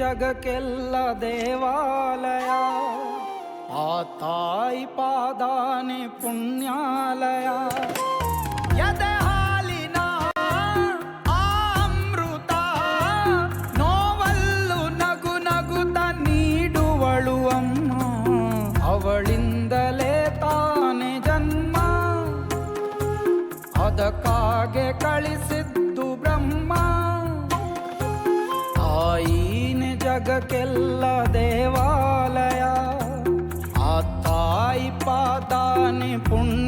ಜಗಕ್ಕೆಲ್ಲ ದೇವಾಲಯ. ಆ ತಾಯಿ ಪಾದಾನೆ ಪುಣ್ಯಾಲಯ. ಅಮೃತ ನೋವಲ್ಲು ನಗು ತಾನೆ ಜನ್ಮ. ಕಳಿಸಿದ್ದು ಬ್ರಹ್ಮ. ಜಗಕ್ಕೆಲ್ಲ ದೇವಾಲಯ ಆ ತಾಯಿ ಪಾದಾನೆ ಪುಣ್ಯಾಲಯ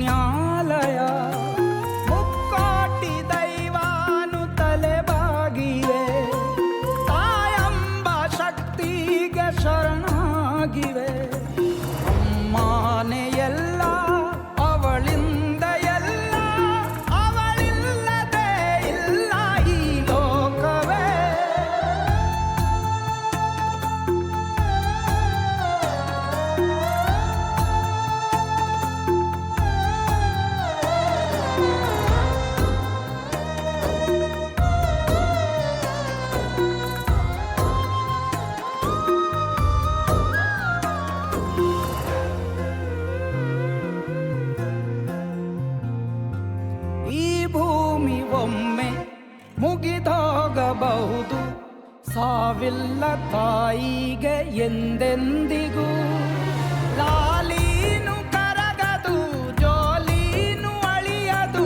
ಮುಗಿದೋಗಬಹುದು ಸಾವಿಲ್ಲ ತಾಯಿಗೆ ಎಂದೆಂದಿಗೂ ಲಾಲೀನು ಕರಗದು ಜೋಲೀನು ಅಳಿಯದು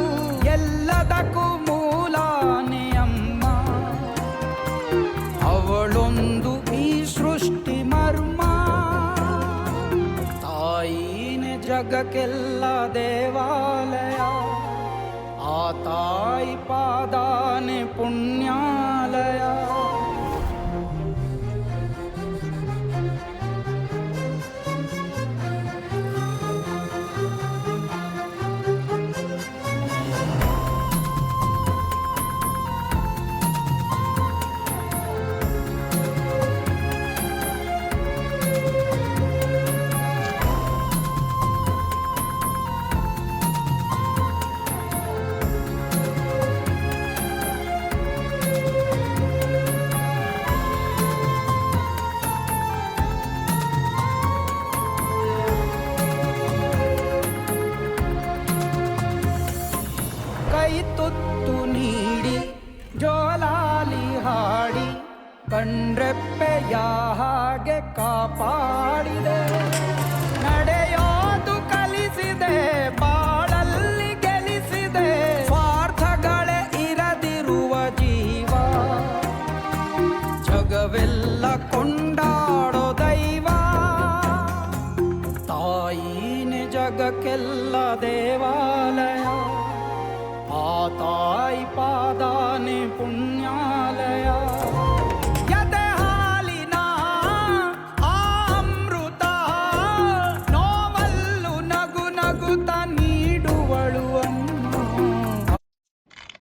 ಎಲ್ಲದಕ್ಕೂ ಮೂಲಾನೆ ಅಮ್ಮ ಅವಳೊಂದು ಈ ಸೃಷ್ಟಿ ಮರ್ಮ ತಾಯಿನೇ ಜಗಕ್ಕೆಲ್ಲ ದೇವಾಲಯ ಆ ತಾಯಿ ಪಾದಾನೆ ಪುಣ್ಯಾಲಯ ಜೋಲಾಲಿ ಹಾಡಿ ಕಣ್ರೆಪ್ಪೆಯ ಹಾಗೆ ಕಾಪಾಡಿದೆ. ನಡೆಯೋದು ಕಲಿಸಿದೆ, ಬಾಳಲ್ಲಿ ಗೆಲಿಸಿದೆ ಸ್ವಾರ್ಥಗಳೇ ಇರದಿರುವ ಜೀವ, ಜಗವೆಲ್ಲ ಕೊಂಡಾಡೋ ದೈವ. ತಾಯಿನೇ ಜಗಕ್ಕೆಲ್ಲ ದೇವಾಲಯ, ಆ ತಾಯಿ ಪಾದಾನೆ पुण्यालया